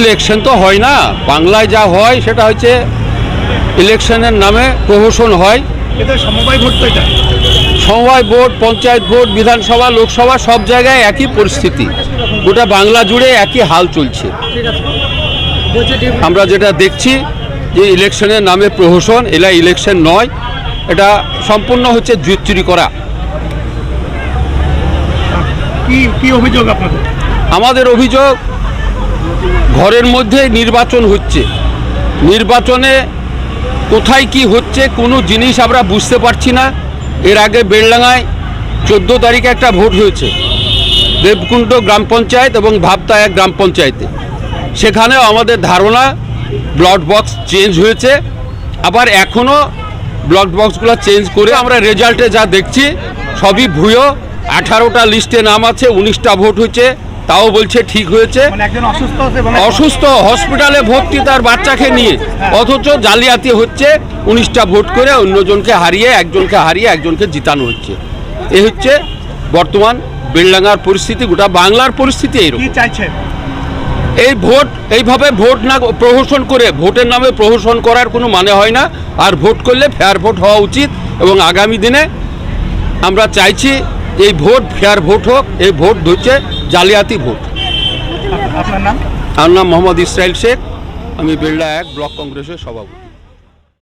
Election তো হয় না। বাংলায় যা হয় সেটা হচ্ছে ইলেকশনের নামে প্রহসন হয়। এটা সমবায় ভোট তো এটা। সমবায় ভোট পঞ্চায়েত ভোট বিধানসভা লোকসভা সব জায়গায় একই পরিস্থিতি। গোটা বাংলা জুড়ে একই হাল চলছে। আমরা যেটা দেখছি যে ইলেকশনের নামে প্রহসন এলা ইলেকশন নয় এটা সম্পূর্ণ হচ্ছে জুত চুরি করা। কি কি অভিযোগ আপনাদের? আমাদের অভিযোগ ঘরের মধ্যে নির্বাচন হচ্ছে। নির্বাচনে কোথায় কি হচ্ছে কোনো জিনিস আমরা বুঝতে পারছি না। এর আগে বেড়লাঙায় চোদ্দ তারিখে একটা ভোট হয়েছে, দেবকুণ্ড গ্রাম পঞ্চায়েত এবং ভাবতা এক গ্রাম পঞ্চায়েতে। সেখানেও আমাদের ধারণা ব্লড বক্স চেঞ্জ হয়েছে। আবার এখনও ব্লড বক্সগুলো চেঞ্জ করে আমরা রেজাল্টে যা দেখছি, সবই ভুয়ো। আঠারোটা লিস্টে নাম আছে, উনিশটা ভোট হয়েছে। তাও বলছে ঠিক হয়েছে। মানে অসুস্থ হসপিটালে ভর্তি তার বাচ্চাকে নিয়ে। অথচ জালিয়াতি হচ্ছে উনিশটা ভোট করে অন্যজনকে হারিয়ে একজনকে হারিয়ে একজনকে জিতানো হচ্ছে। এ হচ্ছে বর্তমান বেলডাঙ্গার পরিস্থিতি গোটা বাংলার পরিস্থিতি এইরকম। এই ভোট এইভাবে ভোট না প্রহসন করে ভোটের নামে প্রহসন করার কোনো মানে হয় না। আর ভোট করলে ফেয়ার ভোট হওয়া উচিত এবং আগামী দিনে আমরা চাইছি এই ভোট ফেয়ার ভোট হোক এই ভোট হচ্ছে জালিয়াতি ভোট। আপনার নাম? আমার নাম মোহাম্মদ ইসরায়েল শেখ। আমি বেলডা এক ব্লক কংগ্রেসের সভাপতি।